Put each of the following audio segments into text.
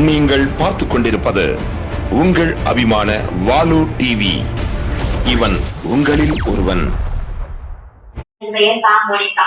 நீங்கள் பார்த்து கொண்டிருப்பது உங்கள் அபிமான வாலு டிவி. இவன் உங்களில் ஒருவன். பெயர் பா மோனிகா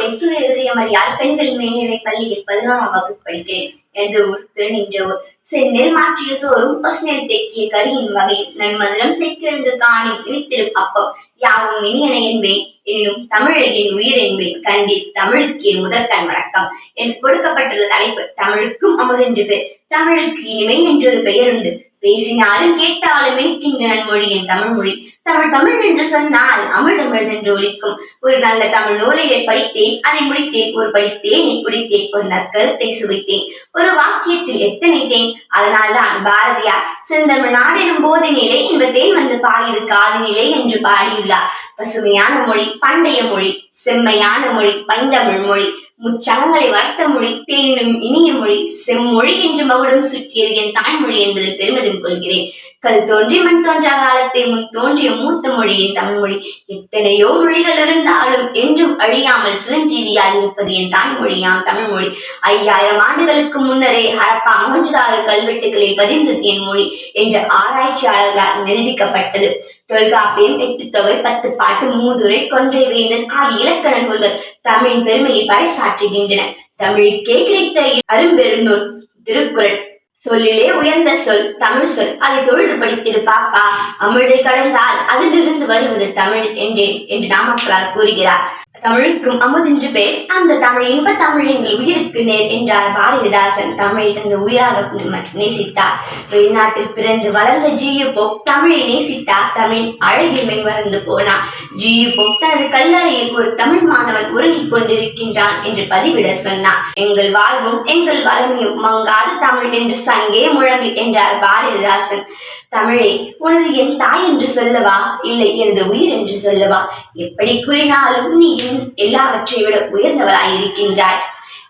எழுதிய எழுதியமறியால் பெண்கள் மேல்நிலை பள்ளியில் பதினோராம் வகுப்பு படிக்கிறேன் எனது ஊர் திருநின்றவூர் சென்னில் மாற்றிய சோறும் பசுநெல் தேக்கிய கரியின் வகை நன்மதுரம் செக்கெழுந்து காணி இனித்திடும் அப்பம் யாவும் இனியன என்பேன் எனினும் தமிழகின் உயிர் என்பேன். கண்டீர் தமிழுக்கு முதற்கண் வணக்கம் எனக்கு கொடுக்கப்பட்டுள்ள தலைப்பு தமிழுக்கும் அமுதென்று பேர் தமிழுக்கு இனிமை என்றொரு பெயர் உண்டு பேசினாலும் கேட்டாலும் இனிக்கின்ற நன்மொழி என் தமிழ் மொழி தமிழ் தமிழ் என்று சொன்னால் அமிழ் அமிழ் என்று ஒலிக்கும். ஒரு நல்ல தமிழ் நூலை படித்தேன் அதை முடித்தேன் ஒரு படித்தேன் குடித்தேன் ஒரு நற்கருத்தை சுவைத்தேன் ஒரு வாக்கியத்தில் எத்தனை தேன் அதனால்தான் பாரதியார் செந்தமிழ் நாடெனும் போதினிலே தேன் வந்து பாயுது காதினிலே என்று பாடியுள்ளார். பசுமையான மொழி பண்டைய மொழி செம்மையான மொழி பைந்தமிழ் மொழி முச்சங்கங்களை வளர்த்த மொழி தேனும் இனிய மொழி செம்மொழி என்று மகுடம் சுற்றியது என் தாய்மொழி என்பது பெருமிதம் கொள்கிறேன். கல் தோன்றி மண் தோன்றா காலத்தை முன் தோன்றிய மூத்த மொழி என் எத்தனையோ மொழிகள் இருந்தாலும் என்றும் அழியாமல் சிரஞ்சீவியாய் இருப்பது என் தாய்மொழியாம் தமிழ்மொழி. ஐயாயிரம் ஆண்டுகளுக்கு முன்னரே ஹரப்பா மொஹஞ்சதாறு கல்வெட்டுகளில் பதிந்தது என் மொழி என்ற ஆராய்ச்சியாளர்களால் நிரூபிக்கப்பட்டது. தொல்காப்பியம் எட்டு தொகை பத்து பாட்டு மூதுரை கொன்றை வேந்தன் ஆகிய இலக்கண நூல்கள் தமிழின் பெருமையை பறைசாற்றுகின்றன. தமிழுக்கே கிடைத்த அரும்பெருநூல் திருக்குறள். சொல்லிலே உயர்ந்த சொல் தமிழ் சொல். அதை தொழுது படித்திரு பாப்பா. அமிழை கடந்தால் அதிலிருந்து வருவது தமிழ் என்றேன் என்று நாமக்கலால் கூறுகிறார். தமிழுக்கும் அமுதென்று பேர். அந்த தமிழ் இன்ப தமிழ் எங்கள் உயிருக்கு நேர் என்றார் பாரதிதாசன். தமிழை தந்த உயிராக நேசித்தார். வெளிநாட்டில் பிறந்து வளர்ந்த ஜியு போக் தமிழை நேசித்தார். தமிழ் அழகின்மை மறந்து போனார். ஜியு போக் தனது கல்லறையில் ஒரு தமிழ் மாணவன் உறங்கிக் கொண்டிருக்கின்றான் என்று பதிவிட சொன்னார். எங்கள் வாழ்வும் எங்கள் வளமையும் மங்காத தமிழ் என்று சங்கே முழங்கு என்றார் பாரதிதாசன். தமிழே உனது என் தாய் என்று சொல்லவா? இல்லை எனது உயிர் என்று சொல்லவா? எப்படி கூறினாலும் நீ எல்லாவற்றை விட உயர்ந்தவளாய் இருக்கின்றாய்.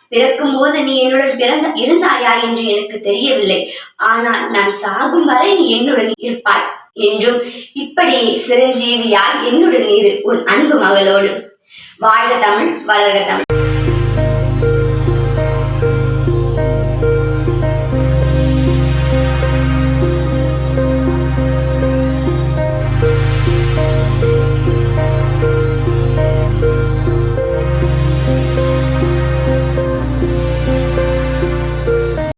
பிறக்கும் போது நீ என்னுடன் பிறந்த இருந்தாயா என்று எனக்கு தெரியவில்லை. ஆனால் நான் சாகும் வரை நீ என்னுடன் இருப்பாய் என்றும் இப்படியே சிரஞ்சீவியாய் என்னுடன் இரு உன் அன்பு மகளோடு. வாழ்க தமிழ் வளர்க தமிழ்.